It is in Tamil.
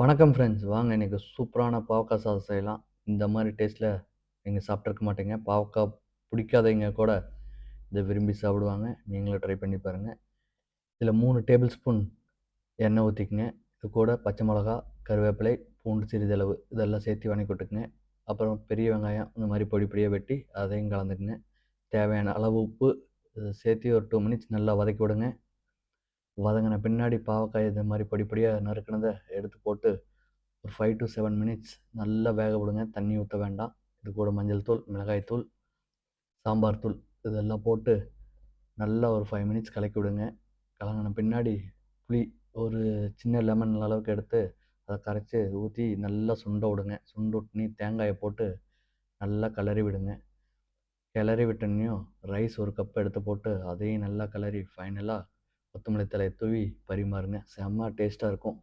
வணக்கம் ஃப்ரெண்ட்ஸ் வாங்க இன்றைக்கி சூப்பரான பாவக்காய் சாதம் செய்யலாம். இந்த மாதிரி டேஸ்ட்டில் நீங்கள் சாப்பிட்ருக்க மாட்டீங்க. பாவக்காய் பிடிக்காதவங்க கூட இதை விரும்பி சாப்பிடுவாங்க. நீங்களும் ட்ரை பண்ணி பாருங்கள் இதில் மூணு டேபிள் ஸ்பூன் எண்ணெய் ஊற்றிக்குங்க இது கூட பச்சை மிளகா கருவேப்பிலை பூண்டு சிறிதளவு. இதெல்லாம் சேர்த்து வணக்கி விட்டுக்குங்க அப்புறம் பெரிய வெங்காயம் இந்த மாதிரி பொடி பொடியாக வெட்டி அதையும் கலந்துக்குங்க. தேவையான அளவு உப்பு சேர்த்து ஒரு டூ மினிட்ஸ் நல்லா வதக்கி விடுங்க. வதங்கின பின்னாடி பாவக்காய் இந்த மாதிரி படிப்படியாக நறுக்கினதை எடுத்து போட்டு ஒரு ஃபைவ் டு செவன் மினிட்ஸ் நல்லா வேக விடுங்க. தண்ணி ஊற்ற வேண்டாம். இது கூட மஞ்சள் தூள் மிளகாய் தூள் சாம்பார் தூள் இதெல்லாம் போட்டு நல்லா ஒரு ஃபைவ் மினிட்ஸ் கலக்கி விடுங்க. கலங்கின பின்னாடி புளி ஒரு சின்ன லெமன் அளவுக்கு எடுத்து அதை கரைச்சி ஊற்றி நல்லா சுண்ட விடுங்க. சுண்ட விட்டுனி தேங்காயை போட்டு நல்லா கிளறி விடுங்க. கிளறி விட்டனையும் ரைஸ் ஒரு கப் எடுத்து போட்டு அதையும் நல்லா கிளறி ஃபைனலாக கொத்தமல்லி தலையை தூவி பரிமாறுங்க. செம்ம டேஸ்ட்டாக இருக்கும்.